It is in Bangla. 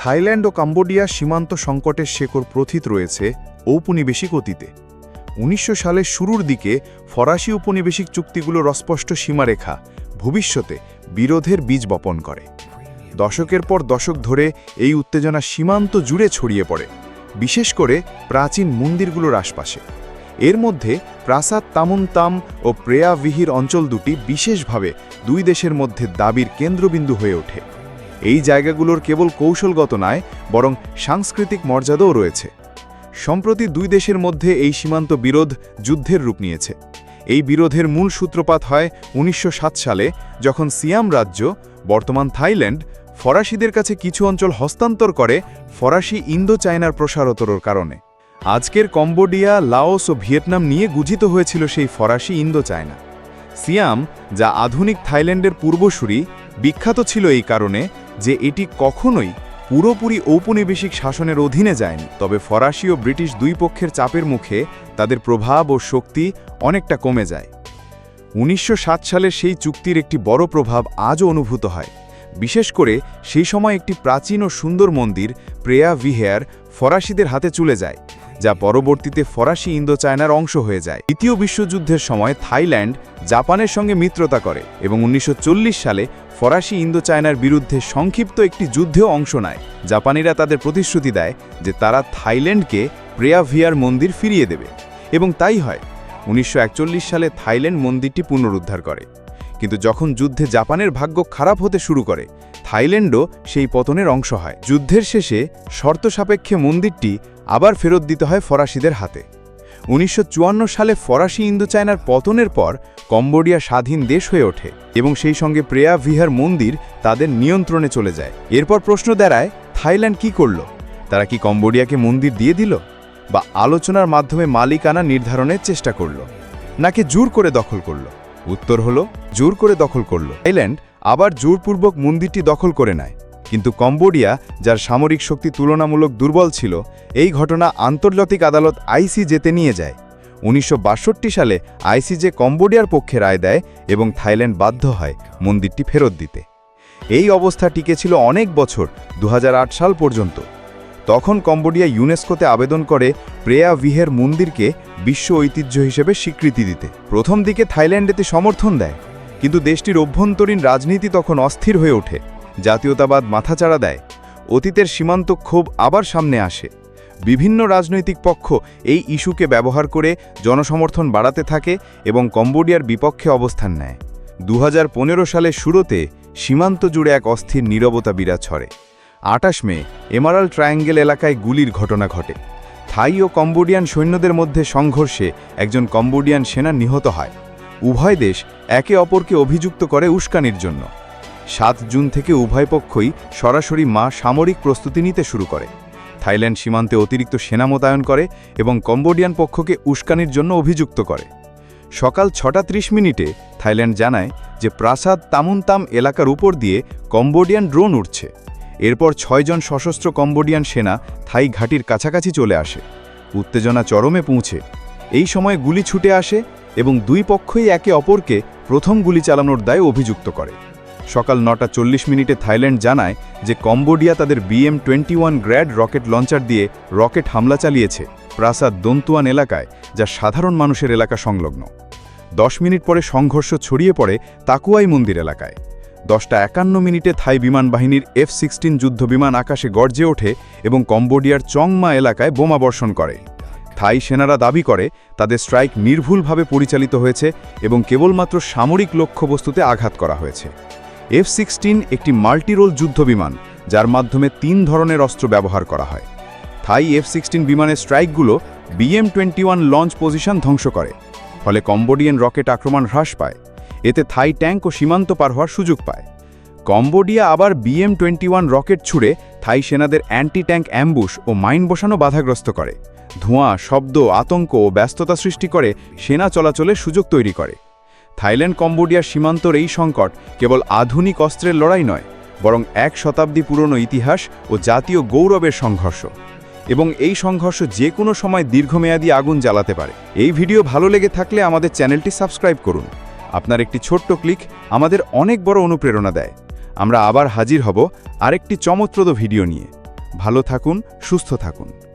থাইল্যান্ড ও কম্বোডিয়া সীমান্ত সংকটের শেকড় প্রথিত রয়েছে ঔপনিবেশিক অতীতে। উনিশশো সালের শুরুর দিকে ফরাসি উপনিবেশিক চুক্তিগুলোর অস্পষ্ট সীমারেখা, ভবিষ্যতে বিরোধের বীজ বপন করে। দশকের পর দশক ধরে এই উত্তেজনা সীমান্ত জুড়ে ছড়িয়ে পড়ে, বিশেষ করে প্রাচীন মন্দিরগুলোর আশপাশে। এর মধ্যে প্রাসাদ তামুনতাম ও প্রেয়াভিহির অঞ্চল দুটি বিশেষভাবে দুই দেশের মধ্যে দাবির কেন্দ্রবিন্দু হয়ে ওঠে। এই জায়গাগুলোর কেবল কৌশলগত নয়, বরং সাংস্কৃতিক মর্যাদাও রয়েছে। সম্প্রতি দুই দেশের মধ্যে এই সীমান্ত বিরোধ যুদ্ধের রূপ নিয়েছে। এই বিরোধের মূল সূত্রপাত হয় উনিশশো সাত সালে, যখন সিয়াম রাজ্য, বর্তমান থাইল্যান্ড, ফরাসিদের কাছে কিছু অঞ্চল হস্তান্তর করে ফরাসি ইন্দো চায়নার প্রসারতরর কারণে। আজকের কম্বোডিয়া, লাওস ও ভিয়েতনাম নিয়ে গুজিত হয়েছিল সেই ফরাসি ইন্দো চায়না সিয়াম, যা আধুনিক থাইল্যান্ডের পূর্বসূরি, বিখ্যাত ছিল এই কারণে যে এটি কখনোই পুরোপুরি ঔপনিবেশিক শাসনের অধীনে যায়নি, তবে ফরাসি ও ব্রিটিশ দুই পক্ষের চাপের মুখে তাদের প্রভাব ও শক্তি অনেকটা কমে যায়। উনিশশো সালের সেই চুক্তির একটি বড় প্রভাব আজও অনুভূত হয়। বিশেষ করে সেই সময় একটি প্রাচীন ও সুন্দর মন্দির, প্রেয়া ভিহেয়ার, ফরাসিদের হাতে চলে যায়। যা পরবর্তীতে ফরাসি ইন্দো চায়নার অংশ হয়ে যায়। দ্বিতীয় বিশ্বযুদ্ধের সময় থাইল্যান্ড জাপানের সঙ্গে মিত্রতা করে এবং উনিশশো চল্লিশ সালে ফরাসি ইন্দো চায়নার বিরুদ্ধে সংক্ষিপ্ত একটি যুদ্ধেও অংশ নেয়। জাপানিরা তাদের প্রতিশ্রুতি দেয় যে তারা থাইল্যান্ডকে প্রেয়াভিয়ার মন্দির ফিরিয়ে দেবে এবং তাই হয়। উনিশশো একচল্লিশ সালে থাইল্যান্ড মন্দিরটি পুনরুদ্ধার করে। কিন্তু যখন যুদ্ধে জাপানের ভাগ্য খারাপ হতে শুরু করে, থাইল্যান্ডও সেই পতনের অংশ হয়। যুদ্ধের শেষে শর্ত সাপেক্ষে মন্দিরটি আবার ফেরত দিতে হয় ফরাসিদের হাতে। উনিশশো চুয়ান্ন সালে ফরাসি ইন্দো চায়নার পতনের পর কম্বোডিয়া স্বাধীন দেশ হয়ে ওঠে এবং সেই সঙ্গে প্রেয়া ভিহার মন্দির তাদের নিয়ন্ত্রণে চলে যায়। এরপর প্রশ্ন দাঁড়ায়, থাইল্যান্ড কি করল? তারা কি কম্বোডিয়াকে মন্দির দিয়ে দিল? বা আলোচনার মাধ্যমে মালিকানা নির্ধারণের চেষ্টা করল? নাকি জোর করে দখল করল? উত্তর হলো, জোর করে দখল করল। থাইল্যান্ড আবার জোরপূর্বক মন্দিরটি দখল করে নেয়। কিন্তু কম্বোডিয়া, যার সামরিক শক্তি তুলনামূলক দুর্বল ছিল, এই ঘটনা আন্তর্জাতিক আদালত আইসি যেতে নিয়ে যায়। উনিশশো বাষট্টি সালে আইসিজে কম্বোডিয়ার পক্ষে রায় দেয় এবং থাইল্যান্ড বাধ্য হয় মন্দিরটি ফেরত দিতে। এই অবস্থা টিকেছিল অনেক বছর, দু হাজার আট সাল পর্যন্ত। তখন কম্বোডিয়া ইউনেস্কোতে আবেদন করে প্রেয়া ভিহের মন্দিরকে বিশ্ব ঐতিহ্য হিসেবে স্বীকৃতি দিতে। প্রথম দিকে থাইল্যান্ডেতে সমর্থন দেয়, কিন্তু দেশটির অভ্যন্তরীণ রাজনীতি তখন অস্থির হয়ে ওঠে, জাতীয়তাবাদ মাথাচাড়া দেয়, অতীতের সীমান্ত ক্ষোভ আবার সামনে আসে। বিভিন্ন রাজনৈতিক পক্ষ এই ইস্যুকে ব্যবহার করে জনসমর্থন বাড়াতে থাকে এবং কম্বোডিয়ার বিপক্ষে অবস্থান নেয়। দু হাজার পনেরো সালের শুরুতে সীমান্ত জুড়ে এক অস্থির নীরবতা বিরাজ ছড়ে। আটাশ মে, এমারাল ট্রায়াঙ্গেল এলাকায় গুলির ঘটনা ঘটে। থাই ও কম্বোডিয়ান সৈন্যদের মধ্যে সংঘর্ষে একজন কম্বোডিয়ান সেনা নিহত হয়। উভয় দেশ একে অপরকে অভিযুক্ত করে উস্কানির জন্য। সাত জুন থেকে উভয় পক্ষই সরাসরি মা সামরিক প্রস্তুতি নিতে শুরু করে। থাইল্যান্ড সীমান্তে অতিরিক্ত সেনা মোতায়েন করে এবং কম্বোডিয়ান পক্ষকে উস্কানির জন্য অভিযুক্ত করে। সকাল ছটা ত্রিশ মিনিটে থাইল্যান্ড জানায় যে প্রাসাদ তামুনতাম এলাকার উপর দিয়ে কম্বোডিয়ান ড্রোন উঠছে এরপর ছয়জন সশস্ত্র কম্বোডিয়ান সেনা থাই ঘাটির কাছাকাছি চলে আসে। উত্তেজনা চরমে পৌঁছে। এই সময় গুলি ছুটে আসে এবং দুই পক্ষই একে অপরকে প্রথম গুলি চালানোর দায় অভিযুক্ত করে। সকাল নটা চল্লিশ মিনিটে থাইল্যান্ড জানায় যে কম্বোডিয়া তাদের BM twenty one grad rocket launcher দিয়ে রকেট হামলা চালিয়েছে প্রাসাদ দন্তুয়ান এলাকায়, যা সাধারণ মানুষের এলাকা সংলগ্ন। দশ মিনিট পরে সংঘর্ষ ছড়িয়ে পড়ে তাকুয়াই মন্দির এলাকায়। দশটা একান্ন মিনিটে থাই বিমান বাহিনীর এফ সিক্সটিন যুদ্ধ বিমান আকাশে গর্জে ওঠে এবং কম্বোডিয়ার চংমা এলাকায় বোমা বর্ষণ করে। থাই সেনারা দাবি করে, তাদের স্ট্রাইক নির্ভুলভাবে পরিচালিত হয়েছে এবং কেবলমাত্র সামরিক লক্ষ্যবস্তুতে আঘাত করা হয়েছে। এফ সিক্সটিন একটি মাল্টিরোল যুদ্ধবিমান, যার মাধ্যমে তিন ধরনের অস্ত্র ব্যবহার করা হয়। থাই এফ সিক্সটিন বিমানের স্ট্রাইকগুলো বিএম টোয়েন্টি লঞ্চ পজিশন ধ্বংস করে, ফলে কম্বোডিয়ান রকেট আক্রমণ হ্রাস পায়। এতে থাই ট্যাঙ্ক ও সীমান্ত পার হওয়ার সুযোগ পায়। কম্বোডিয়া আবার বিএম টোয়েন্টি রকেট ছুড়ে থাই সেনাদের অ্যান্টি ট্যাঙ্ক অ্যাম্বুশ ও মাইন বসানো বাধাগ্রস্ত করে। ধোঁয়া, শব্দ, আতঙ্ক ও ব্যস্ততা সৃষ্টি করে সেনা চলাচলের সুযোগ তৈরি করে। থাইল্যান্ড কম্বোডিয়ার সীমান্তর এই সংকট কেবল আধুনিক অস্ত্রের লড়াই নয়, বরং এক শতাব্দী পুরনো ইতিহাস ও জাতীয় গৌরবের সংঘর্ষ। এবং এই সংঘর্ষ যে কোনো সময় দীর্ঘমেয়াদী আগুন জ্বালাতে পারে। এই ভিডিও ভালো লেগে থাকলে আমাদের চ্যানেলটি সাবস্ক্রাইব করুন। আপনার একটি ছোট্ট ক্লিক আমাদের অনেক বড় অনুপ্রেরণা দেয়। আমরা আবার হাজির হব আরেকটি চমৎপ্রদ ভিডিও নিয়ে। ভালো থাকুন, সুস্থ থাকুন।